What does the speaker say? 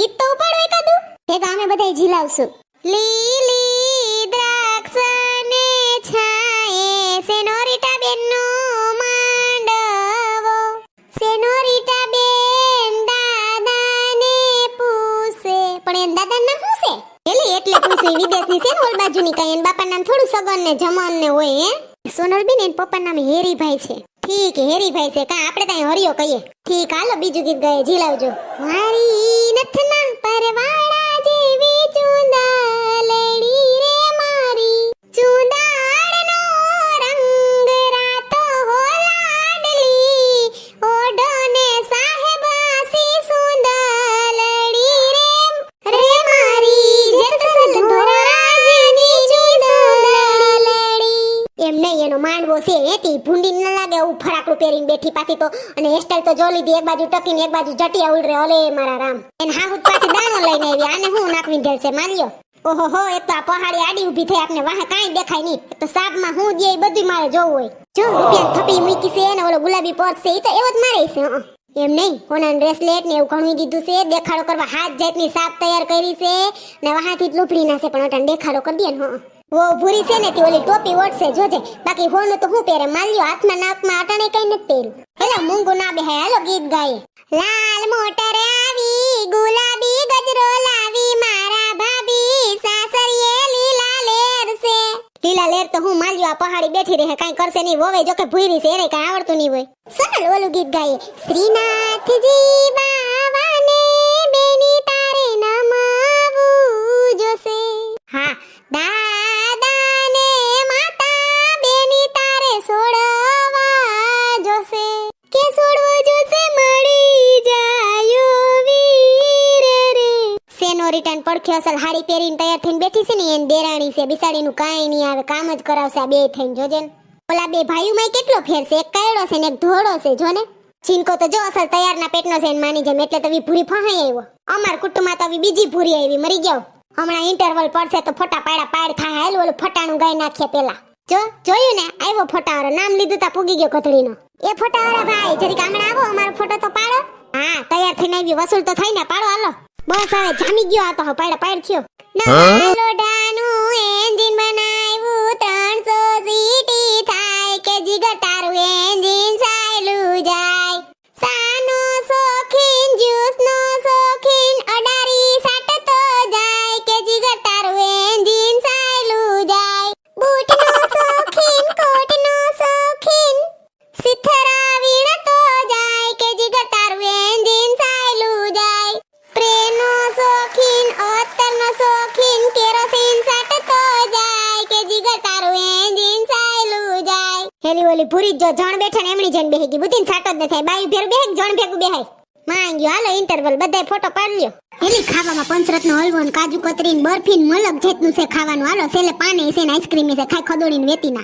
ગીત તો ઉપાડો એકાદું. તો અમે બધાય ઝીલાવશું. લીલી દ્રાક્ષને છાએ સેનોરિટા બેનનો માંડવો. સેનોરિટા બેન દાદાને પૂછે. પણ એન દાદા નામ શું છે? એલી એટલે પૂછ્યું વિદેશની છે ને ઓલ બાજુની કઈ. એન બાપા નામ થોડું સગન ને જમન ને હોય, હે? સોનલ બેન એન પપ્પા નામ હેરીભાઈ છે. ઠીક, હેરીભાઈ છે, કા આપણે ત્યાં હરિયો કહીએ? ઠીક, હાલો બીજું ગીત ગાય ઝીલાવજો મારી નથના પરવાળા એનો માંડવો છે એતી ભૂંડી ન લાગે એવું ફરાકડું પહેરીને બેઠી પાછી તો. અને હેરસ્ટાઈલ તો જો લીધી, એક બાજુ ટકીને, એક બાજુ જટિયા ઉલરે ઓલે મારા રામ. એને હાહુત પાછી દાણો લઈને આવી, આને હું નાખવી ધેલ છે, માર્યો? ઓહો હો એક તો આ પહાડી આડી ઊભી થઈ, આપને વાહ કાંઈ દેખાય નહીં. તો સાપમાં હું એ બધું મારે જોવું હોય. જો રૂપિયા થપી મૂકી છે ને ઓલો ગુલાબી પર્સ છે એ તો એવો જ મારે છે, હં. એમ નહીં? હોના બ્રેસલેટ ને એવું ઘણું દીધું છે. દેખાડો કરવા હાથ જાતની સાપ તૈયાર કરી છે. ને વાહાથી લૂપડી નાખે, પણ અટાણ દેખાડો કરી દે ને. વો ભૂરી છે ને, તે ઓલી ટોપી ઓટશે જોજે. બાકી હોનું તો હું પહેરે, માલ્યો હાથમાં નાકમાં અટાણે કઈ નથી પહેર્યું. હેલો, મૂંગું ના બેહે હાલો ગીત ગાય લાલ મોટર લીલા લેર તો હું માલ્યો આ પહાડી બેઠી રહે, કાઈ કરશે નહીં. વોવે, જો કે ભૂરી છે, એને કાઈ આવડતું નહીં હોય. સરળ ઓલું ગીત ગાય. શ્રીનાથજી બાવાને બેની તારે નમાવું જોશે. હા, દાદાને માતા બેની તારે સોડવા જોશે. કે સોડવો? સેનો રિટર્ન પડખે અસલ હાડી પહેરીને તૈયાર થઈને બેઠી છે ને, એન દેરાણી છે, બિસાડીનું કાંઈ નહીં આવે, કામ જ કરાવશે બે થઈને જોજે ઓલા બે ભાઈઓમાં કેટલો ફેર છે, એક કાયડો છે ને, એક ધોળો છે, જો ને. ચીનકો તો જો અસલ તૈયારના પેટનો છે ને માની જેમ, એટલે તો ભૂરી ફહાઈ આવ્યો અમાર કુટુંબમાં તો બીજી ભૂરી આવી, મરી ગયો. હમણાં ઇન્ટરવલ પડશે તો ફોટા પાડા પાડ થાય હાલ ઓલું ફટાણું ગાય નાખીએ પેલા. જો, જોયું ને આવ્યો ફોટાવાળો નામ લીધું તા પૂગી ગયો કથળીનો એ ફોટાવાળા ભાઈ, જરીક હમણાં આવો, અમારો ફોટો તો પાડો. હા, તૈયાર થઈને આવી વસૂલ તો થાય ને, પાડો, હાલો. બસ હવે જામી ગયો આ તો હવે પાડા પાડ થયો. લોડાનું એન્જિન બનાવ્યું ત્રણસો સીટી થાય કે જીગર તારું હેલી ઓલી પૂરી જો જણ બેઠા ને એમની જણ બેહી ગઈ. સાટો જ ન થાય. બાઈ ભેર બેહે જણ ભેગું બેહાય? માંગ્યો. હાલો ઇન્ટરવલ બધાય ફોટો પાડ લ્યો. એની ખાવામાં પંચરત્ન હલવો કાજુ કતરી બરફી ને મલક જેટનું છે ખાવાનું. હાલો સેલે પાણી છે આઈસ્ક્રીમ છે. ખાઈ ખદોડીને વેતી